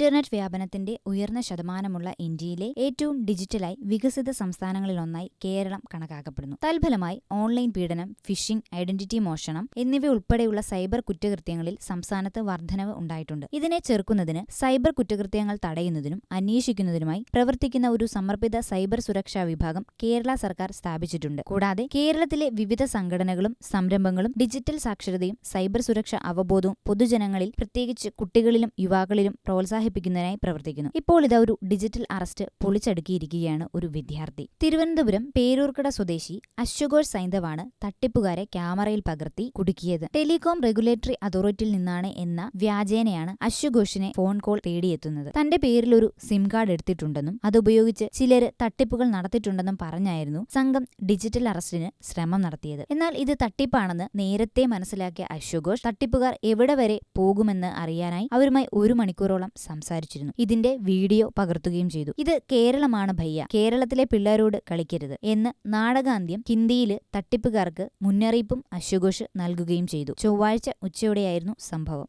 Internet വ്യാപനത്തിന്റെ ഉയർന്ന ശതമാനമുള്ള ഇന്ത്യയിലെ ഏറ്റവും ഡിജിറ്റലായി വികസിത സംസ്ഥാനങ്ങളിലൊന്നായി കേരളം കണക്കാക്കപ്പെടുന്നു. തൽഫലമായി ഓൺലൈൻ പീഡനം ഫിഷിംഗ് ഐഡന്റിറ്റി മോഷണം എന്നിവ ഉൾപ്പെടെയുള്ള സൈബർ കുറ്റകൃത്യങ്ങളിൽ സംസ്ഥാനത്ത് വർധനവ് ഉണ്ടായിട്ടുണ്ട്. ഇതിനെ ചെറുക്കുന്നതിന് സൈബർ കുറ്റകൃത്യങ്ങൾ തടയുന്നതിനും അന്വേഷിക്കുന്നതിനുമായി പ്രവർത്തിക്കുന്ന ഒരു സമർപ്പിത സൈബർ സുരക്ഷാ വിഭാഗം കേരള സർക്കാർ സ്ഥാപിച്ചിട്ടുണ്ട്. കൂടാതെ കേരളത്തിലെ വിവിധ സംഘടനകളും സംരംഭങ്ങളും ഡിജിറ്റൽ സാക്ഷരതയും സൈബർ സുരക്ഷ അവബോധവും പൊതുജനങ്ങളിൽ പ്രത്യേകിച്ച് കുട്ടികളിലും യുവാക്കളിലും പ്രോത്സാഹിപ്പിക്കുന്നതിനായി പ്രവർത്തിക്കുന്നു. ഇപ്പോൾ ഇതാ ഒരു ഡിജിറ്റൽ അറസ്റ്റ് പൊളിച്ചടുക്കിയിരിക്കുകയാണ് ഒരു വിദ്യാർത്ഥി. തിരുവനന്തപുരം പേരൂർക്കട സ്വദേശി അശ്വഘോഷ് സൈന്ധവാണ് തട്ടിപ്പുകാരെ ക്യാമറയിൽ പകർത്തി കുടുക്കിയത്. ടെലികോം റെഗുലേറ്ററി അതോറിറ്റിയിൽ നിന്നാണ് എന്ന വ്യാജേനയാണ് അശ്വഘോഷിനെ ഫോൺ കോൾ തേടിയെത്തുന്നത്. തന്റെ പേരിൽ ഒരു സിം കാർഡ് എടുത്തിട്ടുണ്ടെന്നും അതുപയോഗിച്ച് ചിലര് തട്ടിപ്പുകൾ നടത്തിയിട്ടുണ്ടെന്നും പറഞ്ഞായിരുന്നു സംഘം ഡിജിറ്റൽ അറസ്റ്റിന് ശ്രമം നടത്തിയത്. എന്നാൽ ഇത് തട്ടിപ്പാണെന്ന് നേരത്തെ മനസ്സിലാക്കിയ അശ്വഘോഷ് തട്ടിപ്പുകാർ എവിടെ വരെ പോകുമെന്ന് അറിയാനായി അവരുമായി ഒരു മണിക്കൂറോളം സംസാരിച്ചിരുന്നു. ഇതിന്റെ വീഡിയോ പകർത്തുകയും ചെയ്തു. ഇത് കേരളമാണ് ഭയ്യ. കേരളത്തിലെ പിള്ളേരോട് കളിക്കരുത് എന്ന് നാടകാന്ത്യം ഹിന്ദിയിൽ തട്ടിപ്പുകാർക്ക് മുന്നറിയിപ്പും അശ്വഘോഷ് നൽകുകയും ചെയ്തു. ചൊവ്വാഴ്ച ഉച്ചയോടെയായിരുന്നു സംഭവം.